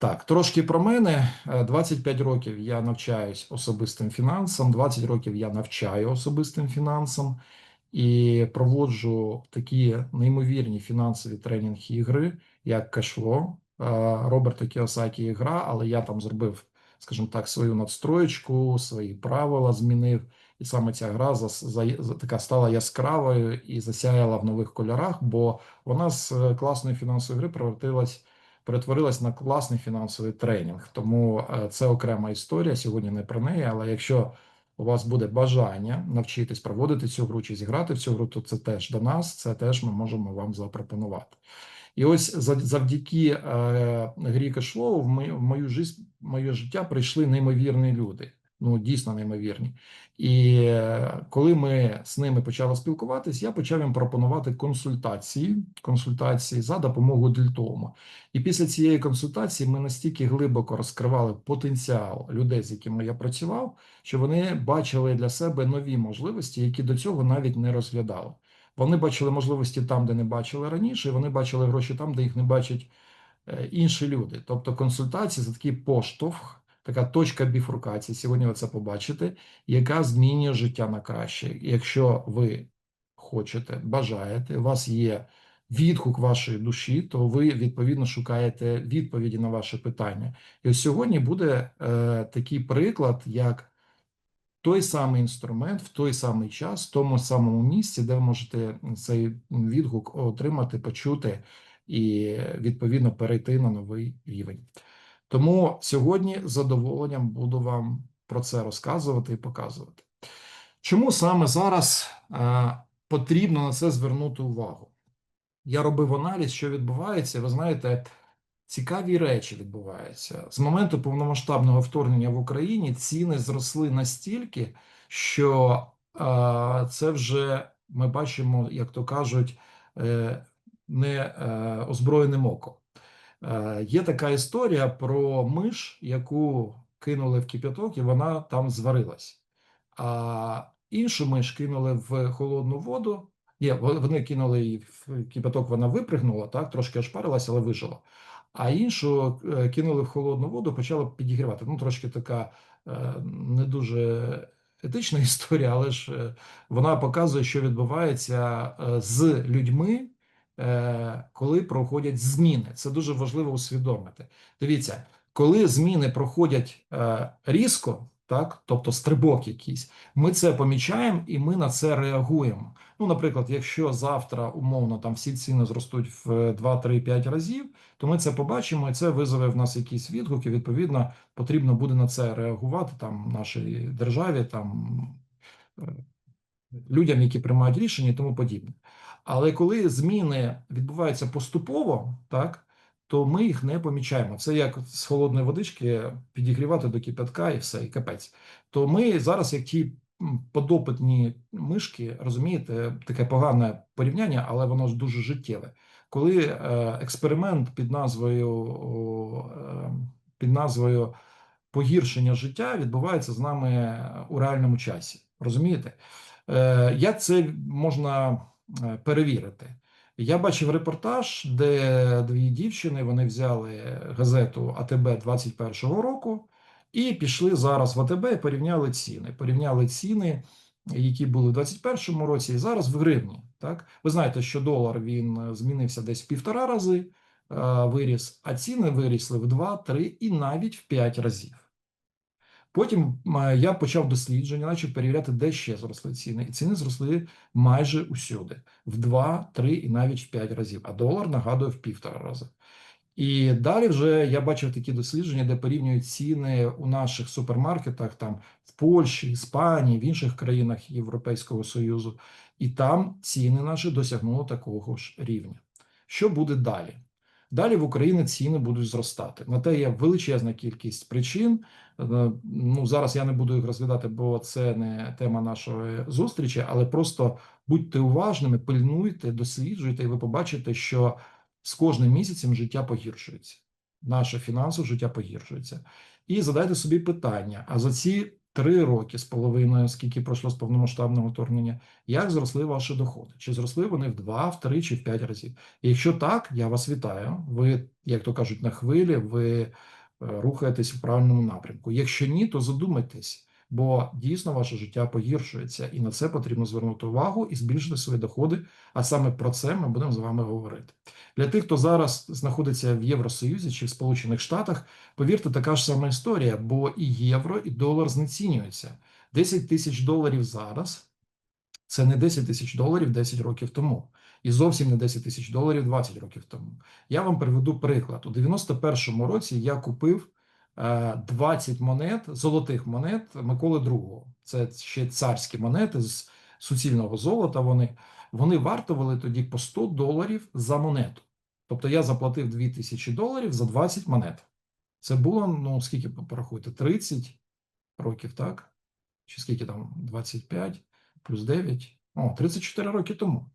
Так, трошки про мене. Е, 25 років я навчаюсь особистим фінансам, 20 років я навчаю особистим фінансам і проводжу такі неймовірні фінансові тренінги ігри, як кешло. Е, Роберта Кіосакі ігра, але я там зробив, скажімо так, свою надстроєчку, свої правила змінив. І саме ця гра зас- за- за- така стала яскравою і засяяла в нових кольорах, бо вона з е, класної фінансової гри превратилась перетворилась на класний фінансовий тренінг. Тому е, це окрема історія. Сьогодні не про неї. Але якщо у вас буде бажання навчитись проводити цю гру чи зіграти в цю гру, то це теж до нас, це теж ми можемо вам запропонувати. І ось за- завдяки е, грі кешлоу в мою, мою життя прийшли неймовірні люди. Ну, дійсно неймовірні. І е, коли ми з ними почали спілкуватись, я почав їм пропонувати консультації, консультації за допомогою Дельтому. І після цієї консультації ми настільки глибоко розкривали потенціал людей, з якими я працював, що вони бачили для себе нові можливості, які до цього навіть не розглядали. Вони бачили можливості там, де не бачили раніше, і вони бачили гроші там, де їх не бачать е, інші люди. Тобто консультації це такий поштовх, така точка біфуркації. Сьогодні ви це побачите, яка змінює життя на краще. Якщо ви хочете, бажаєте, у вас є відгук вашої душі, то ви відповідно шукаєте відповіді на ваше питання. І ось сьогодні буде е, такий приклад, як той самий інструмент в той самий час, в тому самому місці, де ви можете цей відгук отримати, почути і відповідно перейти на новий рівень. Тому сьогодні з задоволенням буду вам про це розказувати і показувати. Чому саме зараз е, потрібно на це звернути увагу? Я робив аналіз, що відбувається. Ви знаєте, цікаві речі відбуваються. З моменту повномасштабного вторгнення в Україні ціни зросли настільки, що е, це вже ми бачимо, як то кажуть, е, не е, озброєним оком. Е, Є така історія про миш, яку кинули в кип'яток, і вона там зварилась. А іншу миш кинули в холодну воду. Ні, вони кинули її в кипяток, вона випригнула, так, трошки ошпарилася, але вижила. А іншу е, кинули в холодну воду, почала підігрівати. Ну, трошки така е, не дуже етична історія, але ж вона показує, що відбувається з людьми, коли проходять зміни. Це дуже важливо усвідомити. Дивіться, коли зміни проходять е, різко, так, тобто стрибок якийсь, ми це помічаємо і ми на це реагуємо. Ну, наприклад, якщо завтра умовно там всі ціни зростуть в 2, 3, 5 разів, то ми це побачимо, і це визове в нас якісь відгуки. Відповідно, потрібно буде на це реагувати там нашій державі, там е, людям, які приймають рішення і тому подібне. Але коли зміни відбуваються поступово, так, то ми їх не помічаємо. Це як з холодної водички підігрівати до кипятка і все, і капець. То ми зараз, як ті подопитні мишки, розумієте, таке погане порівняння, але воно ж дуже життєве. Коли е, експеримент під назвою, е, під назвою погіршення життя відбувається з нами у реальному часі. Розумієте? Е, Як це можна е, перевірити? Я бачив репортаж, де дві дівчини вони взяли газету АТБ 21-го року і пішли зараз в АТБ і порівняли ціни. Порівняли ціни, які були в 21-му році, і зараз в гривні. Так, ви знаєте, що долар він е, змінився десь в півтора рази, е, виріс, а ціни вирісли в 2, 3 і навіть в 5 разів. Потім е, я почав дослідження, почав перевіряти, де ще зросли ціни. І ціни зросли майже усюди в 2, 3 і навіть в 5 разів. А долар нагадує в півтора рази. І далі вже я бачив такі дослідження, де порівнюють ціни у наших супермаркетах, там в Польщі, Іспанії, в інших країнах Європейського Союзу, і там ціни наші досягнули такого ж рівня. Що буде далі? Далі в Україні ціни будуть зростати. На те є величезна кількість причин. Е, Ну зараз я не буду їх розглядати, бо це не тема нашої зустрічі, але просто будьте уважними, пильнуйте, досліджуйте, і ви побачите, що з кожним місяцем життя погіршується. Наше фінансове життя погіршується. І задайте собі питання: а за ці три роки з половиною, скільки пройшло з повномасштабного вторгнення, як зросли ваші доходи? Чи зросли вони в два, в три чи в п'ять разів? І якщо так, я вас вітаю. Ви, як то кажуть, на хвилі, ви е, рухаєтесь в правильному напрямку. Якщо ні, то задумайтесь, бо дійсно ваше життя погіршується, і на це потрібно звернути увагу і збільшити свої доходи. А саме про це ми будемо з вами говорити. Для тих, хто зараз знаходиться в Євросоюзі чи в Сполучених Штатах, повірте, така ж сама історія, бо і євро, і долар знецінюються. 10 тисяч доларів зараз це не 10 тисяч доларів 10 років тому, і зовсім не 10 тисяч доларів 20 років тому. Я вам приведу приклад. У 91-му році я купив 20 монет, золотих монет Миколи II. Це ще царські монети з суцільного золота. Вони вони вартували тоді по 100 доларів за монету. Тобто я заплатив 2000 доларів за 20 монет. Це було, ну скільки порахуєте, 30 років, так? Чи скільки там 25 плюс 9? О, 34 роки тому.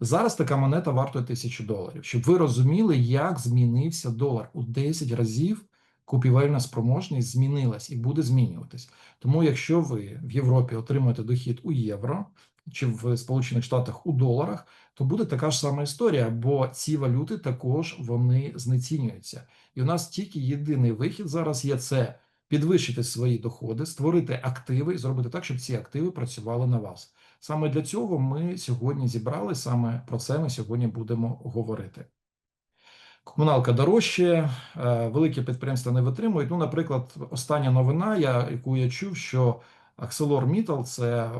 Зараз така монета вартує 1000 доларів. Щоб ви розуміли, як змінився долар у 10 разів. Купівельна спроможність змінилась і буде змінюватись. Тому, якщо ви в Європі отримуєте дохід у євро чи в Сполучених Штатах у доларах, то буде така ж сама історія, бо ці валюти також вони знецінюються. І у нас тільки єдиний вихід зараз є це підвищити свої доходи, створити активи і зробити так, щоб ці активи працювали на вас. Саме для цього ми сьогодні зібрали, саме про це ми сьогодні будемо говорити. Комуналка дорожче, е, великі підприємства не витримують. Ну, наприклад, остання новина, я, яку я чув, що ArcelorMittal, це е,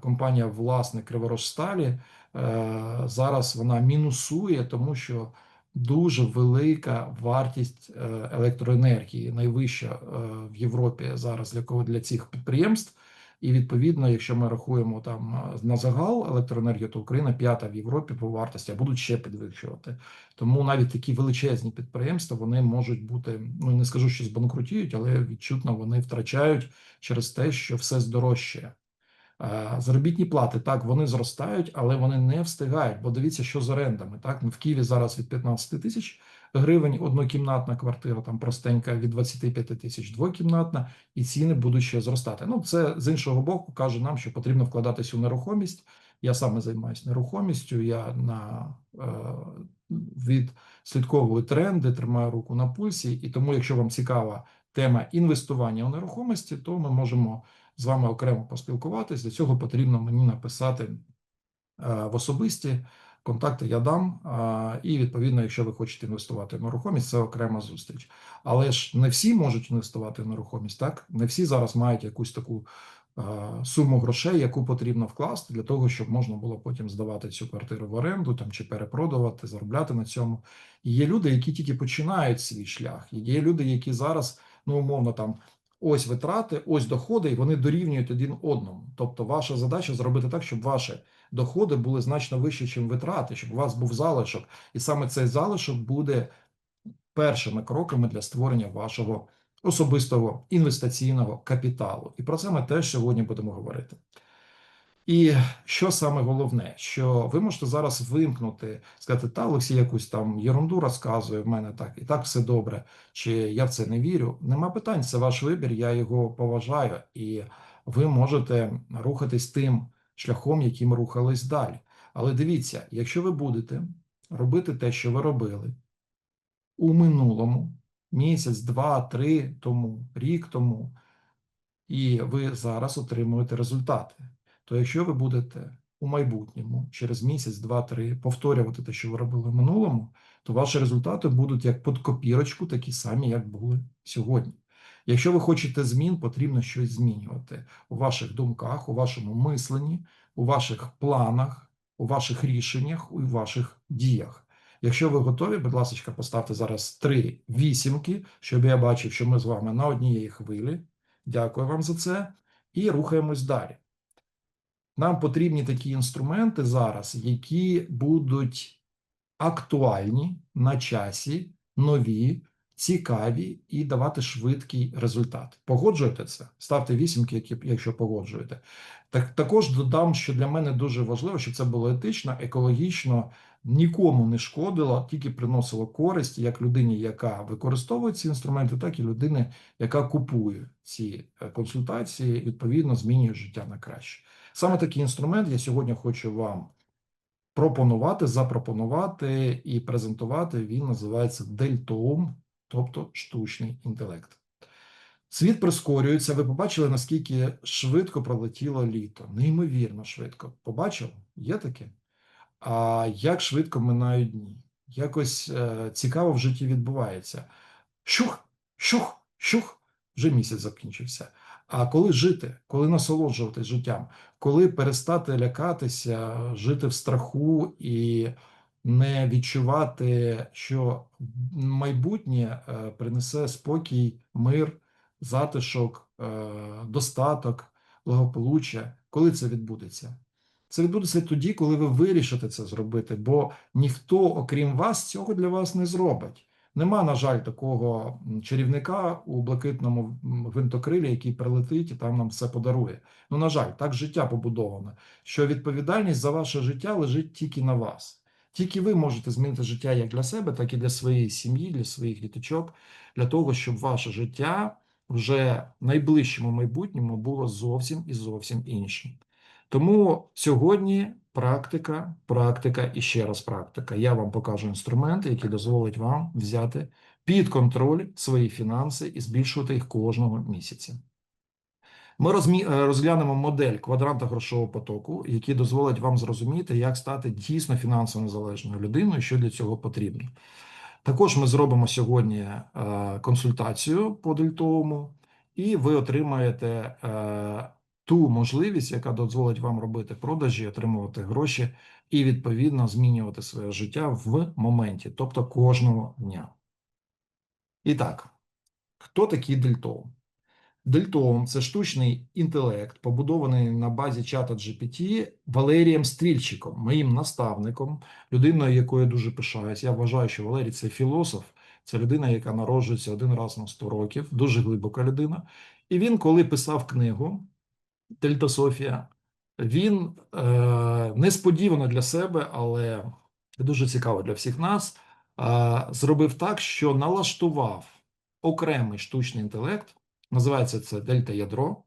компанія власник Криворожсталі, е, зараз вона мінусує, тому що дуже велика вартість електроенергії, найвища в Європі зараз для кого для цих підприємств. І відповідно, якщо ми рахуємо там на загал електроенергію, то Україна п'ята в Європі по вартості, а будуть ще підвищувати. Тому навіть такі величезні підприємства вони можуть бути. Ну не скажу, що збанкрутіють, але відчутно вони втрачають через те, що все здорожчає. Заробітні плати так вони зростають, але вони не встигають. Бо дивіться, що з орендами. Так в Києві зараз від 15 тисяч гривень однокімнатна квартира, там простенька від 25 тисяч двокімнатна, і ціни будуть ще зростати. Ну це з іншого боку каже нам, що потрібно вкладатись у нерухомість. Я саме займаюся нерухомістю. Я на е, відслідковую тренди, тримаю руку на пульсі, і тому, якщо вам цікава тема інвестування у нерухомості, то ми можемо з вами окремо поспілкуватись. Для цього потрібно мені написати е, в особисті. Контакти я дам, і відповідно, якщо ви хочете інвестувати в нерухомість, це окрема зустріч. Але ж не всі можуть інвестувати в нерухомість, так не всі зараз мають якусь таку суму грошей, яку потрібно вкласти для того, щоб можна було потім здавати цю квартиру в оренду там чи перепродавати, заробляти на цьому. І Є люди, які тільки починають свій шлях. І Є люди, які зараз ну умовно там. Ось витрати, ось доходи, і вони дорівнюють один одному. Тобто, ваша задача зробити так, щоб ваші доходи були значно вищі, ніж витрати, щоб у вас був залишок, і саме цей залишок буде першими кроками для створення вашого особистого інвестиційного капіталу. І про це ми теж сьогодні будемо говорити. І що саме головне, що ви можете зараз вимкнути, сказати, та Олексій якусь там єрунду розказує в мене так, і так все добре, чи я в це не вірю. Нема питань, це ваш вибір, я його поважаю, і ви можете рухатись тим шляхом, яким рухались далі. Але дивіться, якщо ви будете робити те, що ви робили у минулому місяць, два, три тому, рік тому, і ви зараз отримуєте результати, то якщо ви будете у майбутньому через місяць, два-три повторювати те, що ви робили в минулому, то ваші результати будуть як під копірочку, такі самі, як були сьогодні. Якщо ви хочете змін, потрібно щось змінювати у ваших думках, у вашому мисленні, у ваших планах, у ваших рішеннях, у ваших діях. Якщо ви готові, будь ласка, поставте зараз три вісімки, щоб я бачив, що ми з вами на однієї хвилі. Дякую вам за це. І рухаємось далі. Нам потрібні такі інструменти зараз, які будуть актуальні на часі, нові, цікаві і давати швидкий результат. Погоджуєте це? Ставте вісімки, якщо погоджуєте. Так також додам, що для мене дуже важливо, щоб це було етично, екологічно, нікому не шкодило, тільки приносило користь як людині, яка використовує ці інструменти, так і людині, яка купує ці е, консультації, відповідно змінює життя на краще. Саме такий інструмент я сьогодні хочу вам пропонувати, запропонувати і презентувати. Він називається Дельтоум, тобто штучний інтелект. Світ прискорюється. Ви побачили, наскільки швидко пролетіло літо. Неймовірно швидко. Побачили? Є таке? А як швидко минають дні? Якось е, цікаво в житті відбувається. Щух, щух, щух, вже місяць закінчився. А коли жити, коли насолоджуватись життям, коли перестати лякатися, жити в страху і не відчувати, що майбутнє е, принесе спокій, мир, затишок, е, достаток, благополуччя, коли це відбудеться? Це відбудеться тоді, коли ви вирішите це зробити, бо ніхто, окрім вас, цього для вас не зробить. Нема, на жаль, такого чарівника у блакитному м, гвинтокрилі, який прилетить і там нам все подарує. Ну, на жаль, так життя побудоване, що відповідальність за ваше життя лежить тільки на вас. Тільки ви можете змінити життя як для себе, так і для своєї сім'ї, для своїх діточок, для того, щоб ваше життя вже в найближчому майбутньому було зовсім і зовсім іншим. Тому сьогодні практика, практика і ще раз практика. Я вам покажу інструменти, які дозволять вам взяти під контроль свої фінанси і збільшувати їх кожного місяця. Ми розмі... е, розглянемо модель квадранта грошового потоку, які дозволять вам зрозуміти, як стати дійсно фінансово незалежною людиною, що для цього потрібно. Також ми зробимо сьогодні е, консультацію по дельтовому, і ви отримаєте е, ту можливість, яка дозволить вам робити продажі, отримувати гроші і відповідно змінювати своє життя в моменті, тобто кожного дня. І так, хто такий дельтоум? Дельтоум – це штучний інтелект, побудований на базі чата GPT Валерієм Стрільчиком, моїм наставником, людиною, якою я дуже пишаюсь. Я вважаю, що Валерій це філософ, це людина, яка народжується один раз на 100 років, дуже глибока людина. І він, коли писав книгу Дельта Софія, він е, несподівано для себе, але дуже цікаво для всіх нас, е, зробив так, що налаштував окремий штучний інтелект. Називається це дельта ядро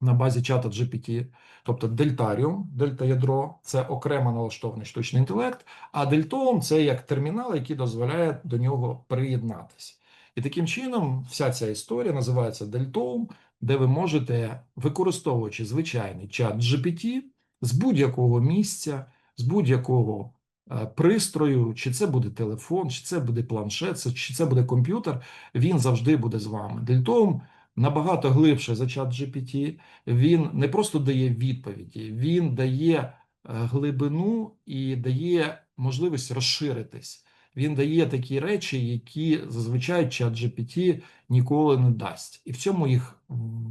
на базі чата GPT, тобто дельтаріум, дельта ядро це окремо налаштований штучний інтелект, а дельтоум це як термінал, який дозволяє до нього приєднатися. І таким чином, вся ця історія називається дельтоум, де ви можете, використовуючи звичайний чат GPT з будь-якого місця, з будь-якого е, пристрою, чи це буде телефон, чи це буде планшет, чи це буде комп'ютер, він завжди буде з вами. Дельтоум набагато глибше за чат GPT, він не просто дає відповіді, він дає е, глибину і дає можливість розширитись. Він дає такі речі, які зазвичай чат GPT ніколи не дасть. І в цьому їх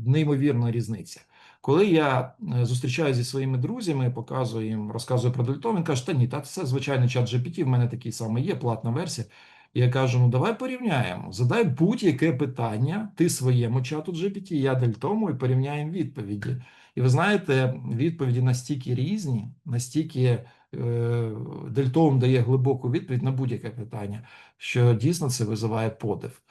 неймовірна різниця. Коли я е, зустрічаюся зі своїми друзями, показую їм, розказую про Дельтон, він каже, та ні, та це звичайний чат GPT, в мене такий самий є, платна версія. І я кажу: ну давай порівняємо. Задай будь-яке питання, ти своєму чату GPT, я Дельтому, і порівняємо відповіді. І ви знаєте, відповіді настільки різні, настільки Дельтоум дає глибоку відповідь на будь-яке питання, що дійсно це визиває подив.